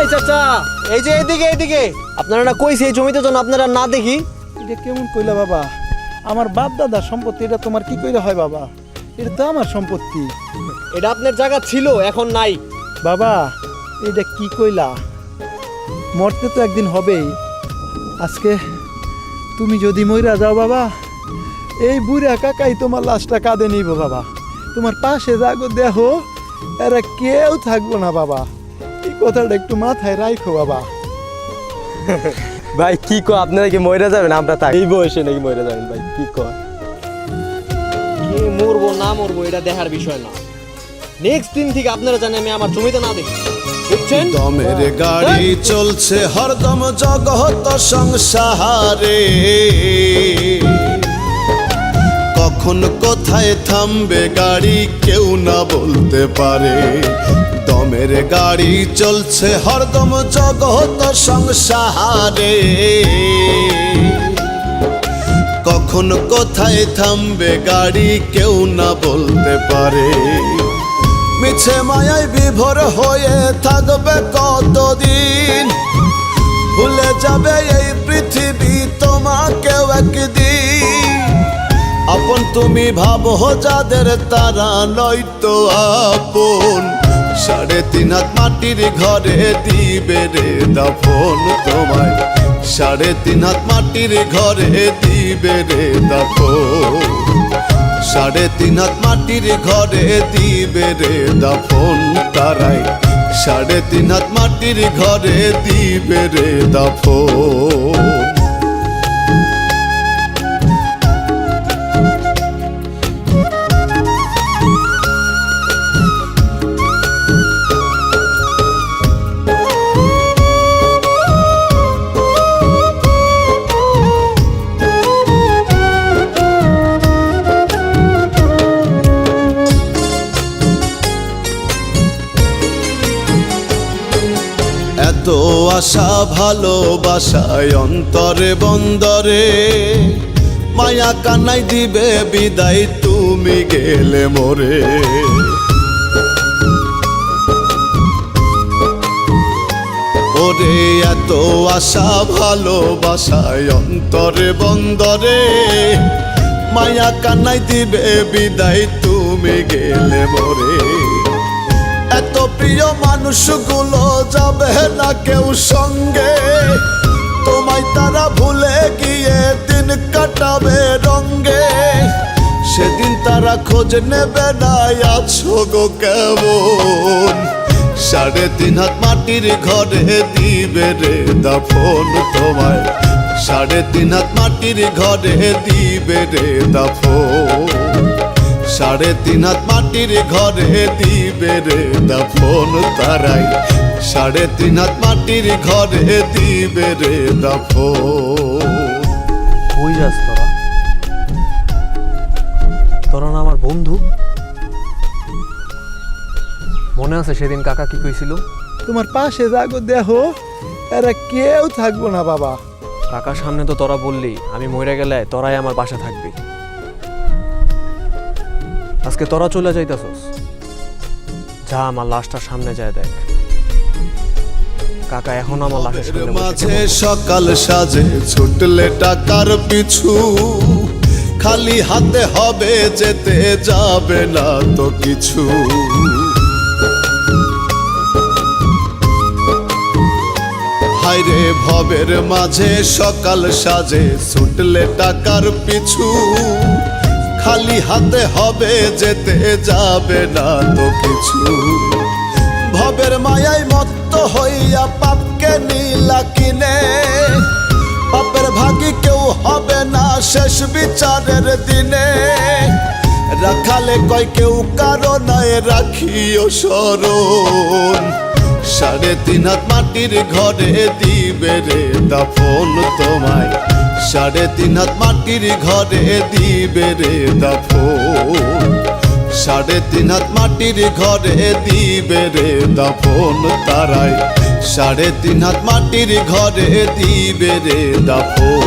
এই চাচা এই যে এইদিকে এইদিকে আপনারা না কইছে এই জমিতে যেন আপনারা না দেখি। এটা কেমন কইলা বাবা? আমার বাপ দাদা সম্পত্তি এটা তোমার কি কইরা হয় বাবা? এটা তো আমার সম্পত্তি। এটা আপনার জায়গা ছিল এখন নাই। বাবা এটা কি কইলা? মরতে তো একদিন হবেই। আজকে তুমি যদি মইরা যাও বাবা এই বুড়া কাকাই তোমার লাশটা কাঁদে নিব বাবা। তোমার পাশে যাগো দেহ এরা কেউ থাকব না বাবা। এই কথাটা একটু মাথায় রাখো বাবা। ভাই কি কো আপনারা কি মরে যাবেন? আমরা থাকি এই বয়সে নাকি মরে যাবেন ভাই কি কো কে মরবো না মরবো এটা দেখার বিষয় না। নেক্সট দিন থেকে আপনারা জানেন আমি আমার জমিতে না দেখি। বুঝছেন? দমের গাড়ি চলছে হরদম জগত সংসারে। কখন কোথায় থামবে গাড়ি কেউ না বলতে পারে। দমের গাড়ি চলছে হরদম জগত সংসারে। কখন কোথায় থামবে গাড়ি কেউ না বলতে পারে। মিছে মায়ায় বিভোর হয়ে থাকবে কতদিন? ভুলে যাবে এই পৃথিবী তোমাকেও একদিন। আপন তুমি ভাবো যাদের তারা নয়তো আপন। সাড়ে তিন হাত মাটির ঘরে দিবে রে দাফন তোমায়। সাড়ে তিন হাত মাটির ঘরে দিবে রে দাফন। সাড়ে তিন হাত মাটির ঘরে দিবে রে দাফন তারাই। সাড়ে তিন হাত মাটির ঘরে দিবে রে দাফন। এত আশা, ভালোবাসায় অন্তরে, বন্দরে। মায়া কান্নাই দিবে, বিদায় তুমি গেলে মোরে। ওরে, এত আশা, ভালোবাসায় অন্তরে, বন্দরে। মায়া কান্নাই দিবে, বিদায় তুমি গেলে মোরে। প্রিয় মানুষগুলো যাবে না কেউ সঙ্গে। তোমায় তারা ভুলে গিয়ে দিন কাটাবে রঙ্গে সেদিন তারা খোঁজ নেবে না আছো গো কেমন? সাড়ে তিন হাত মাটির ঘরে দিবে রে দাফন তোমায়। সাড়ে তিন হাত মাটির ঘরে দিবে রে দাফন। সাড়ে তিন হাত মাটির ঘরে দিবে রে দাফন তারাই। সাড়ে তিন হাত মাটির ঘরে দিবে রে দাফন কই যাস তোরা? তোরা না আমার বন্ধু? মনে আছে সেদিন কাকা কি কইছিল? তোমার পাশে যাগো দেহ এরা কেউ থাকব না বাবা। কাকার সামনে তো তোরা বললি আমি মরে গেলে তোরাই আমার বাসা থাকবি। আজকে তোরা চলে যাইতাছস। যা আমার লাশটা সামনে যায় দেখ। কাকা এখন আমার লাশের সামনে মাঝে সকাল সাজে ছুটলে টাকার পিছু। খালি হাতে হবে যেতে যাবে না তো কিছু। হায়রে ভবের মাঝে সকাল সাজে ছুটলে টাকার পিছু। খালি হাতে হবে, যেতে যাবে না তো কিছু। ভবের মায়ায় মত্ত হইয়া পাপকে নীলা কিনে পাপের ভাগি কেউ হবে না শেষ বিচারের দিনে। রাখালে কয় কেউ কারও নয়, রাখিও স্মরণ। সাড়ে তিন হাত মাটির ঘরে দিবে রে দাফন তোমায়। সাড়ে তিন হাত মাটির ঘরে দিবে রে দাফো। সাড়ে তিন হাত মাটির ঘরে দিবে রে দাফন তারাই সাড়ে তিন হাত মাটির ঘরে দিবে রে দাফন।